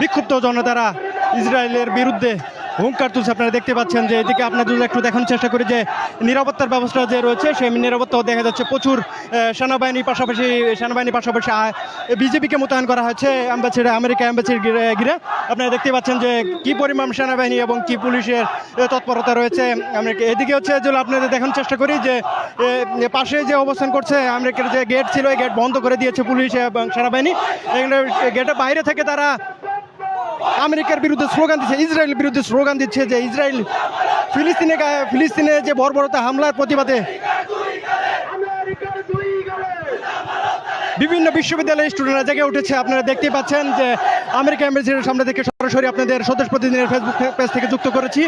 বিক্ষুব্ধ জনতারা ইসরায়েলের বিরুদ্ধে হুঙ্কার তুলছে। আপনারা দেখতে পাচ্ছেন যে এদিকে আপনাদের যদি একটু দেখানোর চেষ্টা করি যে নিরাপত্তার ব্যবস্থা যে রয়েছে, সেই নিরাপত্তাও দেখা যাচ্ছে। প্রচুর সেনাবাহিনীর পাশাপাশি সেনাবাহিনীর পাশাপাশি বিজেপিকে মোতায়েন করা হয়েছে অ্যাম্বাসিডার, আমেরিকা অ্যাম্বাসির ঘিরে আপনারা দেখতে পাচ্ছেন যে কি পরিমাণ সেনাবাহিনী এবং কি পুলিশের তৎপরতা রয়েছে আমেরিকা। এদিকে হচ্ছে যে আপনাদের দেখানোর চেষ্টা করি যে পাশে যে অবস্থান করছে আমেরিকার যে গেট ছিল, এই গেট বন্ধ করে দিয়েছে পুলিশ এবং সেনাবাহিনী। গেটের বাইরে থেকে তারা আমেরিকার বিরুদ্ধে স্লোগান দিচ্ছে, ইসরায়েলের বিরুদ্ধে স্লোগান দিচ্ছে যে ইসরায়েল ফিলিস্তিনে ফিলিস্তিনে যে বর্বরতা হামলার প্রতিবাদে বিভিন্ন বিশ্ববিদ্যালয়ের স্টুডেন্টরা জেগে উঠেছে। আপনারা দেখতেই পাচ্ছেন যে আমেরিকা এম্বাসিডার সামনে থেকে সরাসরি আপনাদের স্বদেশ প্রতিদিনের ফেসবুক পেজ থেকে যুক্ত করেছি।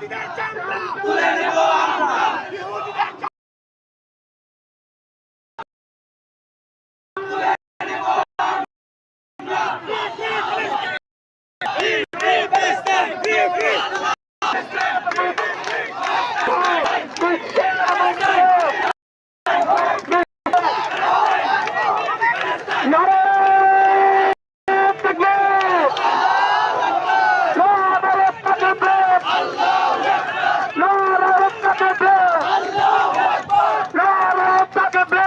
ইহুদিদের চামড়া তুলে নেব আমরা ইহুদিদের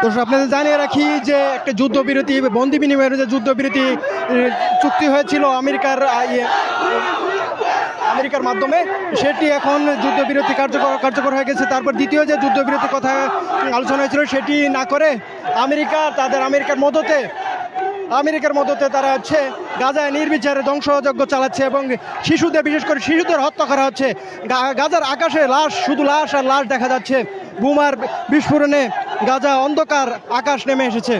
তো আপনাদের জানিয়ে রাখি যে একটা যুদ্ধবিরতি বন্দি বিনিময়ের যে যুদ্ধবিরতি চুক্তি হয়েছিল আমেরিকার ইয়ে, আমেরিকার মাধ্যমে। সেটি এখন যুদ্ধবিরতি কার্যকর কার্যকর হয়ে গেছে। তারপর দ্বিতীয় যে যুদ্ধবিরতি কথা আলোচনা হয়েছিল সেটি না করে আমেরিকা তাদের আমেরিকার মদতে আমেরিকার মদতে তারা হচ্ছে গাজায় নির্বিচারে ধ্বংসযজ্ঞ চালাচ্ছে এবং শিশুদের বিশেষ করে শিশুদের হত্যা করা হচ্ছে। গাজার আকাশে লাশ শুধু লাশ আর লাশ দেখা যাচ্ছে। বুমার বিস্ফোরণে গাজা অন্ধকার আকাশ নেমে এসেছে।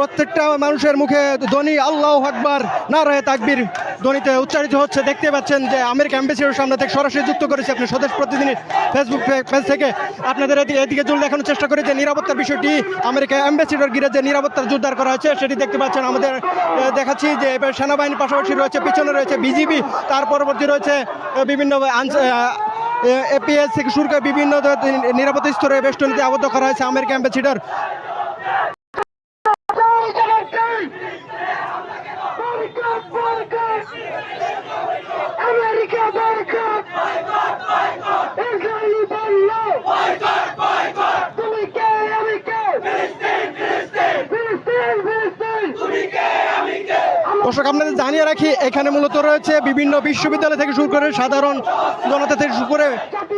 প্রত্যেকটা মানুষের মুখে ধ্বনি, আল্লাহ আকবার, নারায় তাকবীর ধ্বনিতে উচ্চারিত হচ্ছে। দেখতে পাচ্ছেন যে আমেরিকা এম্বাসিডার সামনে থেকে সরাসরি যুক্ত করেছে আপনি স্বদেশ প্রতিদিনের ফেসবুক পেজ থেকে। আপনাদের এদিকে এদিকে জল দেখানোর চেষ্টা করে যে নিরাপত্তার বিষয়টি আমেরিকা এম্বাসিডার গিরে যে নিরাপত্তার জোরদার করা হয়েছে সেটি দেখতে পাচ্ছেন। আমাদের দেখাচ্ছি যে এবার সেনাবাহিনীর পাশাপাশি রয়েছে, পিছনে রয়েছে বিজিবি, তার পরবর্তী রয়েছে বিভিন্ন এপিএস থেকে শুরু করে বিভিন্ন নিরাপত্তা স্তরে বেষ্টনীতে আবদ্ধ করা হয়েছে আমেরিকা এম্বাসিডার। দর্শক, আপনাদের জানিয়ে রাখি, এখানে মূলত রয়েছে বিভিন্ন বিশ্ববিদ্যালয় থেকে শুরু করে সাধারণ জনতা থেকে শুরু করে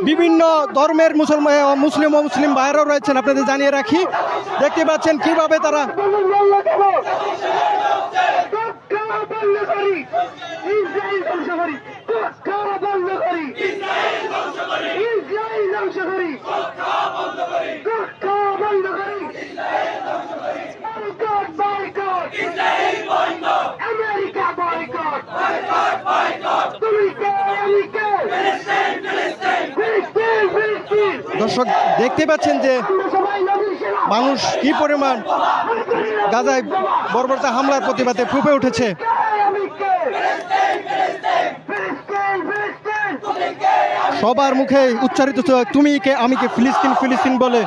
বিভিন্ন ধর্মের মুসলমান মুসলিম ও মুসলিম ভাইরাও রয়েছেন। আপনাদের জানিয়ে রাখি, দেখতে পাচ্ছেন কীভাবে তারা দর্শক, দেখতে পাচ্ছেন যে মানুষ কি পরিমাণ গাজায় বর্বরতা হামলার প্রতিবাদে ফুপে উঠেছে। সবার মুখে উচ্চারিত তুমি কে? আমি কে? ফিলিস্তিন ফিলিস্তিন বলে।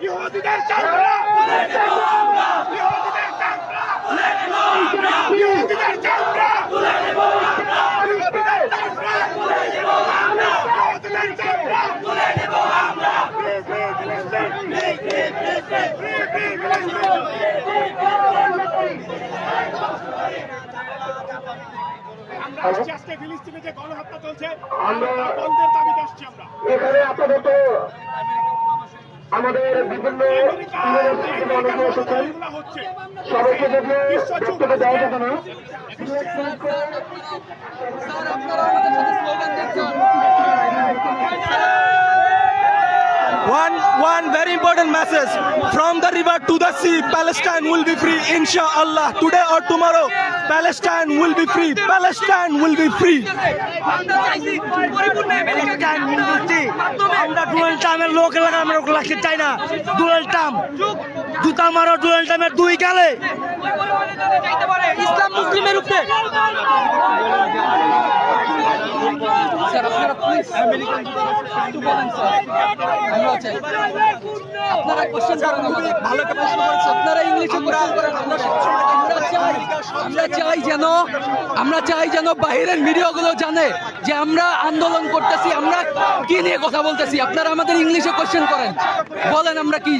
你猴子胆大！আমরা আসছি আজকে ফিলিস্তিনে যে গণহত্যা চলছে বন্ধের দাবিতে আসছি আমরা। এখানে আপাতত আমাদের বিভিন্ন সবাইকে যদি বক্তব্য দেওয়া যাবে না। One, one very important message from the river to the sea. Palestine will be free, inshallah. Today or tomorrow, Palestine will be free. Palestine will be free. আমরা ডোনাল্ড ট্রাম্পের লোক এলাকা আমরা লাগতে চাই না। ডোনাল্ড ট্রাম্প জুতা মারো ডোনাল্ড ট্রাম্পের দুই গালে। ইসলাম মুসলিমের উপরে। স্যার আপনারা কোশ্চেন করেন আমাদের। ভালো প্রশ্ন করেছেন আপনারা ইংলিশে কোশ্চেন করেন। আমরা আমরা চাই আমরা চাই যেন, আমরা চাই যেন বাইরের মিডিয়াগুলো জানে যে আমরা আন্দোলন করতেছি, আমরা কি নিয়ে কথা বলতেছি। আপনারা আমাদের ইংলিশে কোশ্চেন করেন। বলেন আমরা কি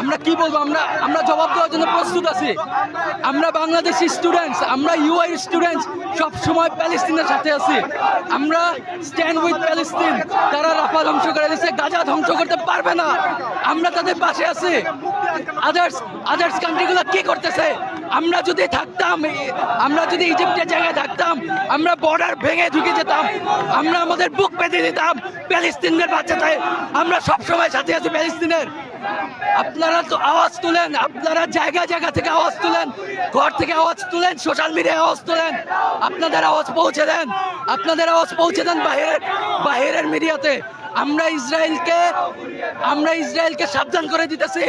আমরা কি বলব? আমরা আমরা জবাব দেওয়ার জন্য প্রস্তুত আছি। আমরা বাংলাদেশি স্টুডেন্টস আমরা ইউআই স্টুডেন্টস সব সময় প্যালেস্তিনের সাথে আছি। আমরা স্ট্যান্ড উইথ প্যালেস্তিন তারা রাফা ধ্বংস করে দিয়েছে। গাজা ধ্বংস করতে পারবে না। আমরা তাদের পাশে আছে। আদার্স আদার্স কান্ট্রিগুলো কি করতেছে? আমরা যদি থাকতাম, আমরা যদি ইজিপ্টের জায়গায় থাকতাম, আমরা বর্ডার ভেঙে ঢুকে যেতাম, আমরা আমাদের বুক পেতে দিতাম প্যালেস্তিনদের বাচ্চাতে আমরা সবসময় সাথে আছি প্যালেস্তিনের আপনারা তো আওয়াজ তুলেন, আপনারা জায়গা জায়গা থেকে আওয়াজ তুলেন, ঘর থেকে আওয়াজ তুলেন, সোশ্যাল মিডিয়ায় আওয়াজ তুলেন, আপনাদের আওয়াজ পৌঁছে দেন, আপনাদের আওয়াজ পৌঁছে দেন বাহিরের বাহিরের মিডিয়াতে আমরা ইসরায়েলকে আমরা ইসরায়েলকে সাবধান করে দিতেছি,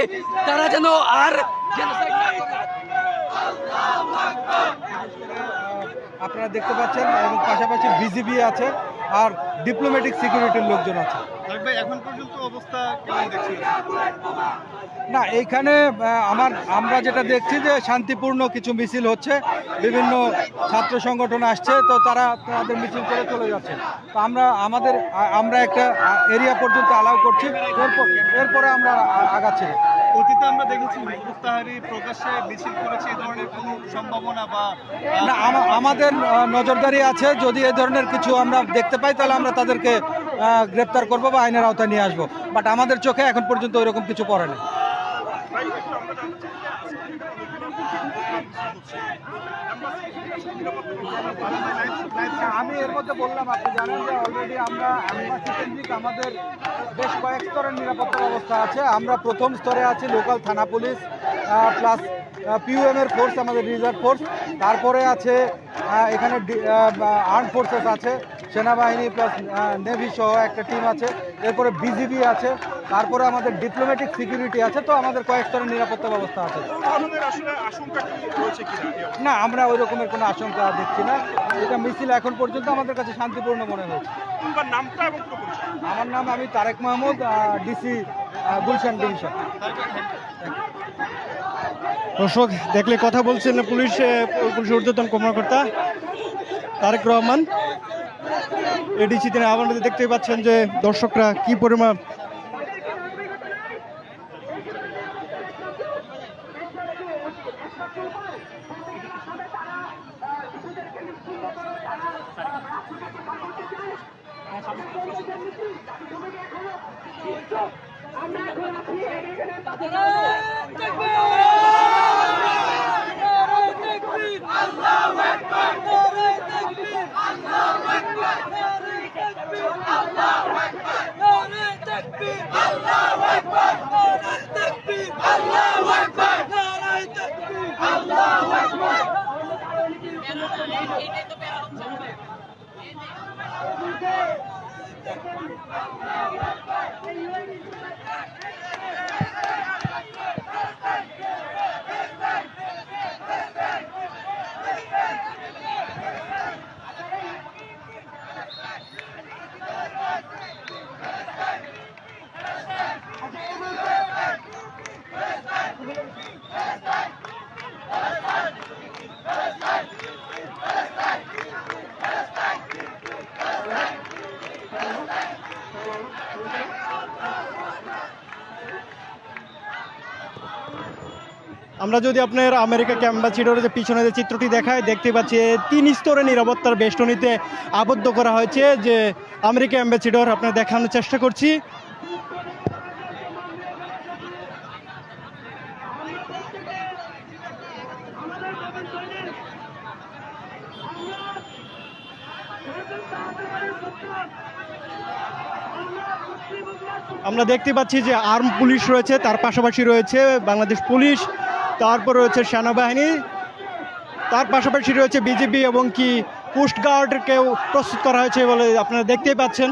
তারা যেন আর। আপনারা দেখতে পাচ্ছেন এবং পাশাপাশি বিজিবি আছে আর ডিপ্লোম্যাটিক সিকিউরিটির লোকজন আছে। এখন পর্যন্ত অবস্থা না এইখানে আমার আমরা যেটা দেখছি যে শান্তিপূর্ণ কিছু মিছিল হচ্ছে বিভিন্ন ছাত্র সংগঠন আসছে তো তারা তাদের মিছিল করে চলে যাচ্ছে। তো আমরা আমাদের আমরা একটা এরিয়া পর্যন্ত অ্যালাউ করছি এরপর এরপরে আমরা আগাচ্ছি। অতীতে আমরা দেখেছি মুক্তাহারি প্রকাশ্যে মিছিল করেছে এই ধরনের কোনো সম্ভাবনা বা না আমাদের নজরদারি আছে। যদি এই ধরনের কিছু আমরা দেখতে পাই, তাহলে আমরা তাদেরকে গ্রেপ্তার করব বা আইনের আওতায় নিয়ে আসব। বাট আমাদের চোখে এখন পর্যন্ত ওইরকম কিছু পড়ে না আমি এর মধ্যে বললাম, আপনি জানেন যে অলরেডি আমরা আমাদের বেশ কয়েক স্তরের নিরাপত্তা ব্যবস্থা আছে। আমরা প্রথম স্তরে আছি লোকাল থানা পুলিশ প্লাস পিউএম এর ফোর্স আমাদের রিজার্ভ ফোর্স তারপরে আছে এখানে আর্ম ফোর্সেস আছে। সেনাবাহিনী প্লাস নেভি সহ একটা টিম আছে। এরপরে বিজিবি আছে। তারপরে আমাদের ডিপ্লোম্যাটিক সিকিউরিটি আছে। তো আমাদের কয়েক স্তরের নিরাপত্তা ব্যবস্থা আছে। না আমরা ওই রকমের কোনো আশঙ্কা দেখছি না। এটা মিছিল এখন পর্যন্ত আমাদের কাছে শান্তিপূর্ণ মনে হয়েছে। আমার নাম আমি তারেক মাহমুদ ডিসি গুলশান ডিভিশন। দর্শক দেখলে কথা বলছেন পুলিশ পুলিশের ঊর্ধ্বতন কর্মকর্তা তারেক রহমান। এডিসিতে আপনারা দেখতেই পাচ্ছেন যে দর্শকরা কি পরিমাণ আমরা এখন আছি এখানে Thank you. যদি আপনার আমেরিকা ক্যাম্বাসিডরের যে পিছনে যে চিত্রটি দেখায়, দেখতে পাচ্ছি তিন স্তরে নিরাপত্তার বেষ্টনীতে আবদ্ধ করা হয়েছে যে আমেরিকা অ্যাম্বাসিডর আপনার দেখানোর চেষ্টা করছি। আমরা দেখতে পাচ্ছি যে আর্ম পুলিশ রয়েছে, তার পাশাপাশি রয়েছে বাংলাদেশ পুলিশ। তারপর রয়েছে সেনাবাহিনী। তার পাশাপাশি রয়েছে বিজেপি এবং কি কোস্টগার্ডকেও প্রস্তুত করা হয়েছে বলে আপনারা দেখতেই পাচ্ছেন।